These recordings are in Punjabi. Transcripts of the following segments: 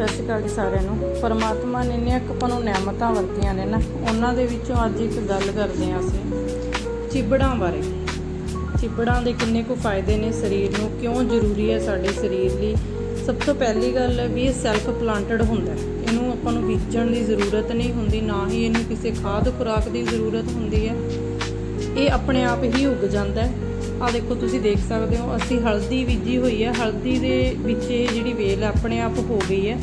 ਸਤਿ ਸ਼੍ਰੀ ਅਕਾਲ ਜੀ ਸਾਰਿਆਂ ਨੂੰ। ਪਰਮਾਤਮਾ ਨੇ ਇੰਨੀਆਂ ਕੁ ਆਪਾਂ ਨੂੰ ਨਿਆਮਤਾਂ ਵਰਤੀਆਂ ਨੇ ਨਾ, ਉਹਨਾਂ ਦੇ ਵਿੱਚੋਂ ਅੱਜ ਇੱਕ ਗੱਲ ਕਰਦੇ ਹਾਂ ਅਸੀਂ, ਚਿਬੜਾਂ ਬਾਰੇ। ਚਿਬੜਾਂ ਦੇ ਕਿੰਨੇ ਕੁ ਫਾਇਦੇ ਨੇ ਸਰੀਰ ਨੂੰ, ਕਿਉਂ ਜ਼ਰੂਰੀ ਹੈ ਸਾਡੇ ਸਰੀਰ ਲਈ? ਸਭ ਤੋਂ ਪਹਿਲੀ ਗੱਲ ਹੈ ਵੀ ਇਹ ਸੈਲਫ ਪਲਾਂਟਡ ਹੁੰਦਾ ਹੈ। ਇਹਨੂੰ ਆਪਾਂ ਨੂੰ ਬੀਜਣ ਦੀ ਜ਼ਰੂਰਤ ਨਹੀਂ ਹੁੰਦੀ, ਨਾ ਹੀ ਇਹਨੂੰ ਕਿਸੇ ਖਾਦ ਖੁਰਾਕ ਦੀ ਜ਼ਰੂਰਤ ਹੁੰਦੀ ਹੈ। ਇਹ ਆਪਣੇ ਆਪ ਹੀ ਉੱਗ ਜਾਂਦਾ ਹੈ। ਆ ਦੇਖੋ ਤੁਸੀਂ ਦੇਖ ਸਕਦੇ ਹੋ, ਅਸੀਂ ਹਲਦੀ ਬੀਜੀ ਹੋਈ ਹੈ ਹਲਦੀ ਦੇ ਵਿੱਚ ਇਹ ਜਿਹੜੀ ਵੇਲ ਆਪਣੇ ਆਪ ਹੋ ਗਈ ਹੈ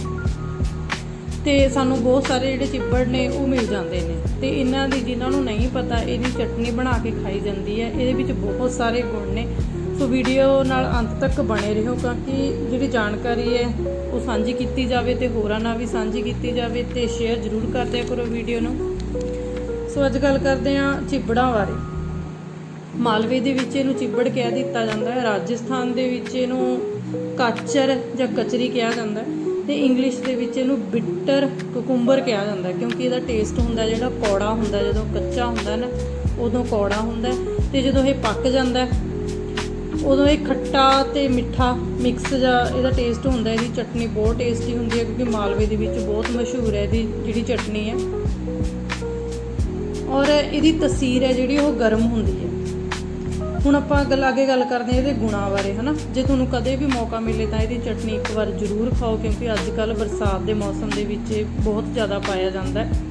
ਤੇ ਸਾਨੂੰ ਬਹੁਤ ਸਾਰੇ ਜਿਹੜੇ ਚਿੱਬੜ ਨੇ, ਉਹ ਮਿਲ ਜਾਂਦੇ ਨੇ। ਤੇ ਇਹਨਾਂ ਦੀ ਜਿਨ੍ਹਾਂ ਨੂੰ ਨਹੀਂ ਪਤਾ, ਇਹਦੀ ਚਟਨੀ ਬਣਾ ਕੇ ਖਾਈ ਜਾਂਦੀ ਹੈ ਇਹਦੇ ਵਿੱਚ ਬਹੁਤ ਸਾਰੇ ਗੁਣ ਨੇ। ਸੋ ਵੀਡੀਓ ਨਾਲ ਅੰਤ ਤੱਕ ਬਣੇ ਰਹੋ, ਕਿਉਂਕਿ ਜਿਹੜੀ ਜਾਣਕਾਰੀ ਹੈ, ਉਹ ਸਾਂਝੀ ਕੀਤੀ ਜਾਵੇ ਤੇ ਹੋਰਾਂ ਨਾਲ ਵੀ ਸਾਂਝੀ ਕੀਤੀ ਜਾਵੇ ਤੇ ਸ਼ੇਅਰ ਜ਼ਰੂਰ ਕਰਦੇ ਕਰੋ ਵੀਡੀਓ ਨੂੰ। ਸੋ ਅੱਜ ਗੱਲ ਕਰਦੇ ਹਾਂ ਚਿੱਬੜਾਂ ਬਾਰੇ। ਮਾਲਵੇ ਦੇ ਵਿੱਚ ਇਹਨੂੰ ਚਿੱਬੜ ਕਹਿ ਦਿੱਤਾ ਜਾਂਦਾ ਹੈ, ਰਾਜਸਥਾਨ ਦੇ ਵਿੱਚ ਇਹਨੂੰ ਕਾਚਰ ਜਾਂ ਕਚਰੀ ਕਿਹਾ ਜਾਂਦਾ ਹੈ ਤੇ ਇੰਗਲਿਸ਼ ਦੇ ਵਿੱਚ ਇਹਨੂੰ ਬਿੱਟਰ ਕੁਕੁੰਬਰ ਕਿਹਾ ਜਾਂਦਾ ਕਿਉਂਕਿ ਇਹਦਾ ਟੇਸਟ ਹੁੰਦਾ ਜਿਹੜਾ ਕੌੜਾ ਹੁੰਦਾ, ਜਦੋਂ ਕੱਚਾ ਹੁੰਦਾ ਨਾ, ਉਦੋਂ ਕੌੜਾ ਹੁੰਦਾ ਹੈ ਤੇ ਜਦੋਂ ਇਹ ਪੱਕ ਜਾਂਦਾ ਉਦੋਂ ਇਹ ਖੱਟਾ ਤੇ ਮਿੱਠਾ ਮਿਕਸ ਜਾਂ ਇਹਦਾ ਟੇਸਟ ਹੁੰਦਾ ਇਹਦੀ ਚਟਨੀ ਬਹੁਤ ਟੇਸਟੀ ਹੁੰਦੀ ਹੈ, ਕਿਉਂਕਿ ਮਾਲਵੇ ਦੇ ਵਿੱਚ ਬਹੁਤ ਮਸ਼ਹੂਰ ਹੈ ਇਹਦੀ ਜਿਹੜੀ ਚਟਨੀ ਹੈ। ਔਰ ਇਹਦੀ ਤਸੀਰ ਹੈ ਜਿਹੜੀ ਉਹ ਗਰਮ ਹੁੰਦੀ ਹੈ। ਹੁਣ ਆਪਾਂ ਗੱਲ ਅੱਗੇ ਗੱਲ ਕਰਦੇ ਹਾਂ ਇਹਦੇ ਗੁਣਾਂ ਬਾਰੇ, ਹਨਾ? ਜੇ ਤੁਹਾਨੂੰ ਕਦੇ ਵੀ ਮੌਕਾ ਮਿਲੇ ਤਾਂ ਇਹਦੀ ਚਟਨੀ ਇੱਕ ਵਾਰ ਜ਼ਰੂਰ ਖਾਓ, ਕਿਉਂਕਿ ਅੱਜ ਕੱਲ ਬਰਸਾਤ ਦੇ ਮੌਸਮ ਦੇ ਵਿੱਚ ਇਹ ਬਹੁਤ ਜ਼ਿਆਦਾ ਪਾਇਆ ਜਾਂਦਾ ਹੈ।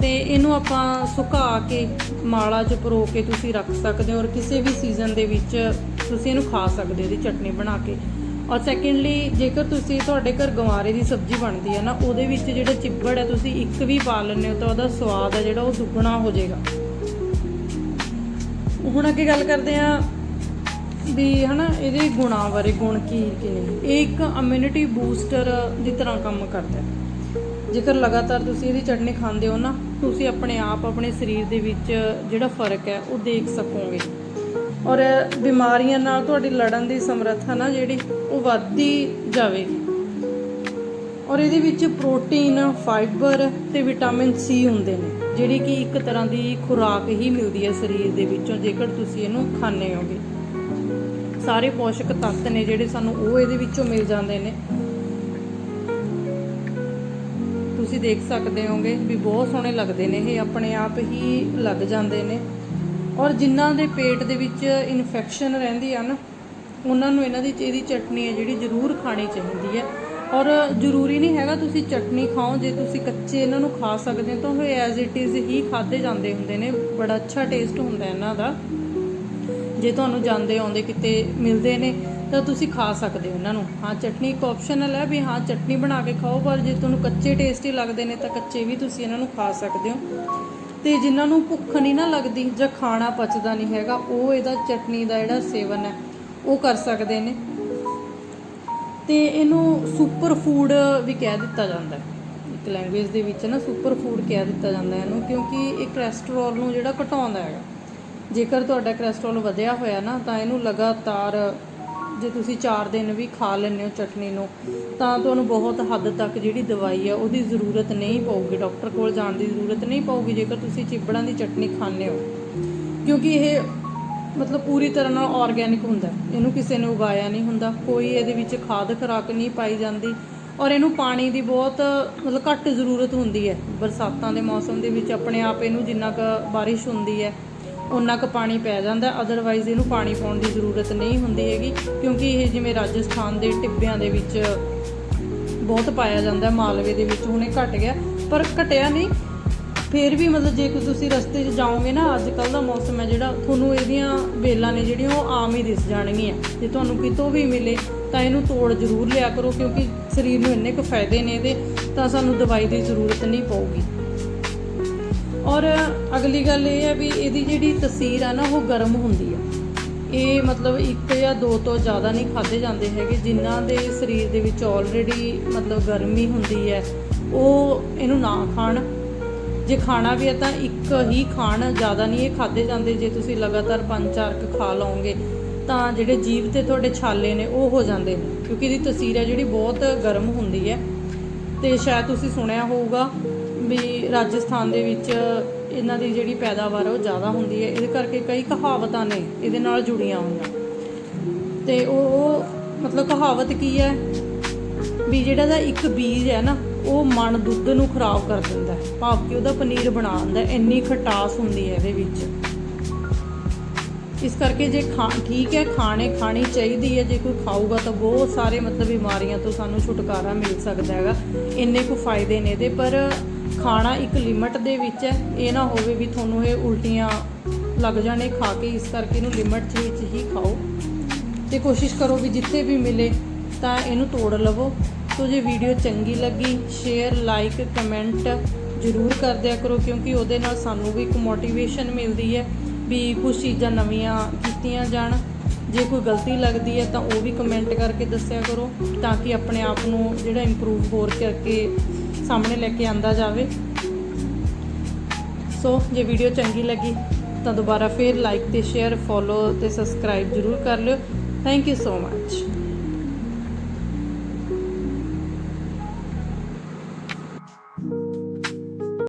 ਤੇ ਇਹਨੂੰ ਆਪਾਂ ਸੁਕਾ ਕੇ ਮਾਲਾ 'ਚ ਪਰੋ ਕੇ ਤੁਸੀਂ ਰੱਖ ਸਕਦੇ ਹੋ ਔਰ ਕਿਸੇ ਵੀ ਸੀਜ਼ਨ ਦੇ ਵਿੱਚ ਤੁਸੀਂ ਇਹਨੂੰ ਖਾ ਸਕਦੇ ਹੋ ਇਹਦੀ ਚਟਨੀ ਬਣਾ ਕੇ। ਔਰ ਸੈਕੰਡਲੀ ਜੇਕਰ ਤੁਸੀਂ ਤੁਹਾਡੇ ਘਰ ਗਵਾਰੇ ਦੀ ਸਬਜ਼ੀ ਬਣਦੀ ਹੈ ਨਾ, ਉਹਦੇ ਵਿੱਚ ਜਿਹੜਾ ਚਿੱਬੜ ਹੈ, ਤੁਸੀਂ ਇੱਕ ਵੀ ਪਾ ਲੈਂਦੇ ਹੋ ਤਾਂ ਉਹਦਾ ਸਵਾਦ ਹੈ ਜਿਹੜਾ, ਉਹ ਦੁੱਗਣਾ ਹੋ ਜਾਏਗਾ। ਹੁਣ ਅੱਗੇ ਗੱਲ ਕਰਦੇ ਆ ਵੀ ਹਨਾ ਇਹਦੇ ਗੁਣਾਂ ਬਾਰੇ, ਗੁਣ ਕੀ ਕੀ ਨੇ? ਇਹ ਇੱਕ ਇਮਿਊਨਿਟੀ ਬੂਸਟਰ ਦੀ ਤਰ੍ਹਾਂ ਕੰਮ ਕਰਦਾ ਹੈ। ਜੇਕਰ ਲਗਾਤਾਰ ਤੁਸੀਂ ਇਹਦੀ ਚਟਨੀ ਖਾਂਦੇ ਹੋ ਨਾ, ਤੁਸੀਂ ਆਪਣੇ ਆਪ, ਆਪਣੇ ਸਰੀਰ ਦੇ ਵਿੱਚ ਜਿਹੜਾ ਫ਼ਰਕ ਹੈ, ਉਹ ਦੇਖ ਸਕੋਗੇ। ਔਰ ਬਿਮਾਰੀਆਂ ਨਾਲ ਤੁਹਾਡੀ ਲੜਨ ਦੀ ਸਮਰੱਥਾ ਨਾ ਜਿਹੜੀ, ਉਹ ਵੱਧਦੀ ਜਾਵੇਗੀ। ਔਰ ਇਹਦੇ ਵਿੱਚ ਪ੍ਰੋਟੀਨ ਫਾਈਬਰ ਤੇ ਵਿਟਾਮਿਨ ਸੀ ਹੁੰਦੇ ਨੇ। ਜਿਹੜੀ ਕਿ ਇੱਕ ਤਰ੍ਹਾਂ ਦੀ ਖੁਰਾਕ ਹੀ ਮਿਲਦੀ ਹੈ ਸਰੀਰ ਦੇ ਵਿੱਚੋਂ, ਜੇਕਰ ਤੁਸੀਂ ਇਹਨੂੰ ਖਾਂਦੇ ਹੋਗੇ ਸਾਰੇ ਪੋਸ਼ਕ ਤੱਤ ਨੇ ਜਿਹੜੇ ਸਾਨੂੰ ਉਹ ਇਹਦੇ ਵਿੱਚੋਂ ਮਿਲ ਜਾਂਦੇ ਨੇ। ਤੁਸੀਂ ਦੇਖ ਸਕਦੇ ਹੋਗੇ ਵੀ ਬਹੁਤ ਸੋਹਣੇ ਲੱਗਦੇ ਨੇ, ਇਹ ਆਪਣੇ ਆਪ ਹੀ ਲੱਗ ਜਾਂਦੇ ਨੇ। ਔਰ ਜਿਨ੍ਹਾਂ ਦੇ ਪੇਟ ਦੇ ਵਿੱਚ ਇਨਫੈਕਸ਼ਨ ਰਹਿੰਦੀ ਆ ਨਾ, ਉਹਨਾਂ ਨੂੰ ਇਹਨਾਂ ਦੀ ਇਹਦੀ ਚਟਨੀ ਹੈ ਜਿਹੜੀ ਜ਼ਰੂਰ ਖਾਣੀ ਚਾਹੀਦੀ ਹੈ। ਔਰ ਜ਼ਰੂਰੀ ਨਹੀਂ ਹੈਗਾ ਤੁਸੀਂ ਚਟਨੀ ਖਾਓ, ਜੇ ਤੁਸੀਂ ਕੱਚੇ ਇਹਨਾਂ ਨੂੰ ਖਾ ਸਕਦੇ ਹੋ, ਤਾਂ ਉਹ ਐਜ਼ ਇਟ ਇਜ਼ ਹੀ ਖਾਦੇ ਜਾਂਦੇ ਹੁੰਦੇ ਨੇ। ਬੜਾ ਅੱਛਾ ਟੇਸਟ ਹੁੰਦਾ ਇਹਨਾਂ ਦਾ। ਜੇ ਤੁਹਾਨੂੰ ਜਾਂਦੇ ਆਉਂਦੇ ਕਿਤੇ ਮਿਲਦੇ ਨੇ, ਤਾਂ ਤੁਸੀਂ ਖਾ ਸਕਦੇ ਹੋ ਇਹਨਾਂ ਨੂੰ। ਹਾਂ, ਚਟਨੀ ਇੱਕ ਆਪਸ਼ਨਲ ਹੈ ਵੀ ਹਾਂ, ਚਟਨੀ ਬਣਾ ਕੇ ਖਾਓ, ਪਰ ਜੇ ਤੁਹਾਨੂੰ ਕੱਚੇ ਟੇਸਟੀ ਲੱਗਦੇ ਨੇ, ਤਾਂ ਕੱਚੇ ਵੀ ਤੁਸੀਂ ਇਹਨਾਂ ਨੂੰ ਖਾ ਸਕਦੇ ਹੋ। ਤੇ ਜਿਨ੍ਹਾਂ ਨੂੰ ਭੁੱਖ ਨਹੀਂ ਨਾ ਲੱਗਦੀ ਜਾਂ ਖਾਣਾ ਪਚਦਾ ਨਹੀਂ ਹੈਗਾ, ਉਹ ਇਹਦਾ ਚਟਨੀ ਦਾ ਜਿਹੜਾ ਸੇਵਨ ਹੈ, ਉਹ ਕਰ ਸਕਦੇ ਨੇ। ਤੇ ਇਹਨੂੰ ਸੁਪਰ ਫੂਡ ਵੀ ਕਹਿ ਦਿੱਤਾ ਜਾਂਦਾ ਹੈ। ਇੱਕ ਲੈਂਗੁਏਜ ਦੇ ਵਿੱਚ ਨਾ ਸੁਪਰ ਫੂਡ ਕਹਿ ਦਿੱਤਾ ਜਾਂਦਾ ਹੈ ਇਹਨੂੰ, ਕਿਉਂਕਿ ਇਹ ਕੋਲੇਸਟ੍ਰੋਲ ਨੂੰ ਜਿਹੜਾ ਘਟਾਉਂਦਾ ਹੈਗਾ ਜੇਕਰ ਤੁਹਾਡਾ ਕੋਲੇਸਟ੍ਰੋਲ ਵਧਿਆ ਹੋਇਆ ਨਾ, ਤਾਂ ਇਹਨੂੰ ਲਗਾਤਾਰ ਜੇ ਤੁਸੀਂ 4 ਦਿਨ ਵੀ ਖਾ ਲੈਂਦੇ ਹੋ ਚਟਨੀ ਨੂੰ, ਤਾਂ ਤੁਹਾਨੂੰ ਬਹੁਤ ਹੱਦ ਤੱਕ ਜਿਹੜੀ ਦਵਾਈ ਆ, ਉਹਦੀ ਜ਼ਰੂਰਤ ਨਹੀਂ ਪਊਗੀ। ਡਾਕਟਰ ਕੋਲ ਜਾਣ ਦੀ ਜ਼ਰੂਰਤ ਨਹੀਂ ਪਊਗੀ ਜੇਕਰ ਤੁਸੀਂ ਚਿਬੜਾਂ ਦੀ ਚਟਨੀ ਖਾਂਦੇ ਹੋ। ਕਿਉਂਕਿ ਇਹ ਮਤਲਬ ਪੂਰੀ ਤਰ੍ਹਾਂ ਨਾਲ ਆਰਗੈਨਿਕ ਹੁੰਦਾ ਇਹਨੂੰ ਕਿਸੇ ਨੇ ਉਗਾਇਆ ਨਹੀਂ ਹੁੰਦਾ, ਕੋਈ ਇਹਦੇ ਵਿੱਚ ਖਾਦ ਖੁਰਾਕ ਨਹੀਂ ਪਾਈ ਜਾਂਦੀ ਔਰ ਇਹਨੂੰ ਪਾਣੀ ਦੀ ਬਹੁਤ, ਮਤਲਬ ਘੱਟ ਜ਼ਰੂਰਤ ਹੁੰਦੀ ਹੈ। ਬਰਸਾਤਾਂ ਦੇ ਮੌਸਮ ਦੇ ਵਿੱਚ ਆਪਣੇ ਆਪ ਇਹਨੂੰ ਜਿੰਨਾ ਕੁ ਬਾਰਿਸ਼ ਹੁੰਦੀ ਹੈ ਉਨਾ ਕੁ ਪਾਣੀ ਪੈ ਜਾਂਦਾ ਅਦਰਵਾਈਜ਼ ਇਹਨੂੰ ਪਾਣੀ ਪਾਉਣ ਦੀ ਜ਼ਰੂਰਤ ਨਹੀਂ ਹੁੰਦੀ ਹੈਗੀ ਕਿਉਂਕਿ ਇਹ ਜਿਵੇਂ ਰਾਜਸਥਾਨ ਦੇ ਟਿੱਬਿਆਂ ਦੇ ਵਿੱਚ ਬਹੁਤ ਪਾਇਆ ਜਾਂਦਾ ਮਾਲਵੇ ਦੇ ਵਿੱਚ ਹੁਣੇ ਘਟ ਗਿਆ, ਪਰ ਘਟਿਆ ਨਹੀਂ। ਫਿਰ ਵੀ ਮਤਲਬ ਜੇ ਕੋਈ ਤੁਸੀਂ ਰਸਤੇ 'ਚ ਜਾਓਗੇ ਨਾ ਅੱਜ ਕੱਲ ਦਾ ਮੌਸਮ ਹੈ ਜਿਹੜਾ, ਤੁਹਾਨੂੰ ਇਹਦੀਆਂ ਵੇਲਾਂ ਨੇ ਜਿਹੜੀਆਂ ਉਹ ਆਮ ਹੀ ਦਿਸ ਜਾਣਗੀਆਂ। ਜੇ ਤੁਹਾਨੂੰ ਕਿਤੋਂ ਵੀ ਮਿਲੇ, ਤਾਂ ਇਹਨੂੰ ਤੋੜ ਜ਼ਰੂਰ ਲਿਆ ਕਰੋ, ਕਿਉਂਕਿ ਸਰੀਰ ਨੂੰ ਇੰਨੇ ਕੁ ਫਾਇਦੇ ਨੇ ਇਹਦੇ, ਤਾਂ ਸਾਨੂੰ ਦਵਾਈ ਦੀ ਜ਼ਰੂਰਤ ਨਹੀਂ ਪਊਗੀ। ਔਰ ਅਗਲੀ ਗੱਲ ਇਹ ਹੈ ਵੀ ਇਹਦੀ ਜਿਹੜੀ ਤਸੀਰ ਆ ਨਾ, ਉਹ ਗਰਮ ਹੁੰਦੀ ਆ। ਇਹ ਮਤਲਬ ਇੱਕ ਜਾਂ ਦੋ ਤੋਂ ਜ਼ਿਆਦਾ ਨਹੀਂ ਖਾਦੇ ਜਾਂਦੇ ਹੈਗੇ, ਜਿਨ੍ਹਾਂ ਦੇ ਸਰੀਰ ਦੇ ਵਿੱਚ ਆਲਰੇਡੀ ਮਤਲਬ ਗਰਮੀ ਹੁੰਦੀ ਹੈ, ਉਹ ਇਹਨੂੰ ਨਾ ਖਾਣ। ਜੇ ਖਾਣਾ ਵੀ ਹੈ ਤਾਂ ਇੱਕ ਹੀ ਖਾਣ ਜ਼ਿਆਦਾ ਨਹੀਂ, ਇਹ ਖਾਦੇ ਜਾਂਦੇ। ਜੇ ਤੁਸੀਂ ਲਗਾਤਾਰ ਪੰਜ ਚਾਰ ਕੁ ਖਾ ਲਓਗੇ, ਤਾਂ ਜਿਹੜੇ ਜੀਭ ਤੇ ਤੁਹਾਡੇ ਛਾਲੇ ਨੇ, ਉਹ ਹੋ ਜਾਂਦੇ ਕਿਉਂਕਿ ਇਹਦੀ ਤਸੀਰ ਹੈ ਜਿਹੜੀ ਬਹੁਤ ਗਰਮ ਹੁੰਦੀ ਹੈ। ਤੇ ਸ਼ਾਇਦ ਤੁਸੀਂ ਸੁਣਿਆ ਹੋਊਗਾ ਵੀ ਰਾਜਸਥਾਨ ਦੇ ਵਿੱਚ ਇਹਨਾਂ ਦੀ ਜਿਹੜੀ ਪੈਦਾਵਾਰ ਉਹ ਜ਼ਿਆਦਾ ਹੁੰਦੀ ਹੈ। ਇਹਦੇ ਕਰਕੇ ਕਈ ਕਹਾਵਤਾਂ ਨੇ, ਇਹਦੇ ਨਾਲ ਜੁੜੀਆਂ ਹੋਈਆਂ। ਤੇ ਉਹ ਉਹ ਮਤਲਬ ਕਹਾਵਤ ਕੀ ਹੈ? ਵੀ ਜਿਹੜਾ ਦਾ ਇੱਕ ਬੀਜ ਹੈ ਨਾ ਉਹ ਮਨ ਦੁੱਧ ਨੂੰ ਖਰਾਬ ਕਰ ਦਿੰਦਾ ਹੈ। ਭਾਵ ਕਿ ਉਹਦਾ ਪਨੀਰ ਬਣਾ ਦਿੰਦਾ ਇੰਨੀ ਖਟਾਸ ਹੁੰਦੀ ਹੈ ਇਹਦੇ ਵਿੱਚ। ਇਸ ਕਰਕੇ ਜੇ ਖਾ, ਠੀਕ ਹੈ, ਖਾਣੇ ਖਾਣੀ ਚਾਹੀਦੀ ਹੈ, ਜੇ ਕੋਈ ਖਾਊਗਾ ਤਾਂ ਬਹੁਤ ਸਾਰੇ ਮਤਲਬ ਬਿਮਾਰੀਆਂ ਤੋਂ ਸਾਨੂੰ ਛੁਟਕਾਰਾ ਮਿਲ ਸਕਦਾ ਹੈਗਾ। ਇੰਨੇ ਕੁ ਫਾਇਦੇ ਨੇ ਇਹਦੇ, ਪਰ ਖਾਣਾ ਇੱਕ ਲਿਮਟ ਦੇ ਵਿੱਚ ਹੈ। ਇਹ ਨਾ ਹੋਵੇ ਵੀ ਤੁਹਾਨੂੰ ਇਹ ਉਲਟੀਆਂ ਲੱਗ ਜਾਣੇ ਖਾ ਕੇ, ਇਸ ਕਰਕੇ ਇਹਨੂੰ ਲਿਮਟ ਵਿੱਚ ਹੀ ਖਾਓ। ਤੇ ਕੋਸ਼ਿਸ਼ ਕਰੋ ਵੀ ਜਿੱਥੇ ਵੀ ਮਿਲੇ ਤਾਂ ਇਹਨੂੰ ਤੋੜ ਲਵੋ। ਸੋ ਜੇ ਵੀਡੀਓ ਚੰਗੀ ਲੱਗੀ ਸ਼ੇਅਰ ਲਾਈਕ ਕਮੈਂਟ ਜ਼ਰੂਰ ਕਰ ਦਿਆ ਕਰੋ, ਕਿਉਂਕਿ ਉਹਦੇ ਨਾਲ ਸਾਨੂੰ ਵੀ ਇੱਕ ਮੋਟੀਵੇਸ਼ਨ ਮਿਲਦੀ ਹੈ ਵੀ ਕੁਝ ਚੀਜ਼ਾਂ ਨਵੀਆਂ ਕੀਤੀਆਂ ਜਾਣ। ਜੇ ਕੋਈ ਗਲਤੀ ਲੱਗਦੀ ਹੈ ਤਾਂ ਉਹ ਵੀ ਕਮੈਂਟ ਕਰਕੇ ਦੱਸਿਆ ਕਰੋ, ਤਾਂ ਕਿ ਆਪਣੇ ਆਪ ਨੂੰ ਜਿਹੜਾ ਇੰਪਰੂਵ ਹੋਰ ਕਰਕੇ ਸਾਹਮਣੇ ਲੈ ਕੇ ਆਂਦਾ ਜਾਵੇ। ਸੋ ਜੇ ਵੀਡੀਓ ਚੰਗੀ ਲੱਗੀ ਤਾਂ ਦੁਬਾਰਾ ਫੇਰ ਲਾਈਕ ਤੇ ਸ਼ੇਅਰ ਫੋਲੋ ਤੇ ਸਬਸਕ੍ਰਾਈਬ ਜ਼ਰੂਰ ਕਰ ਲਿਓ। Thank you so much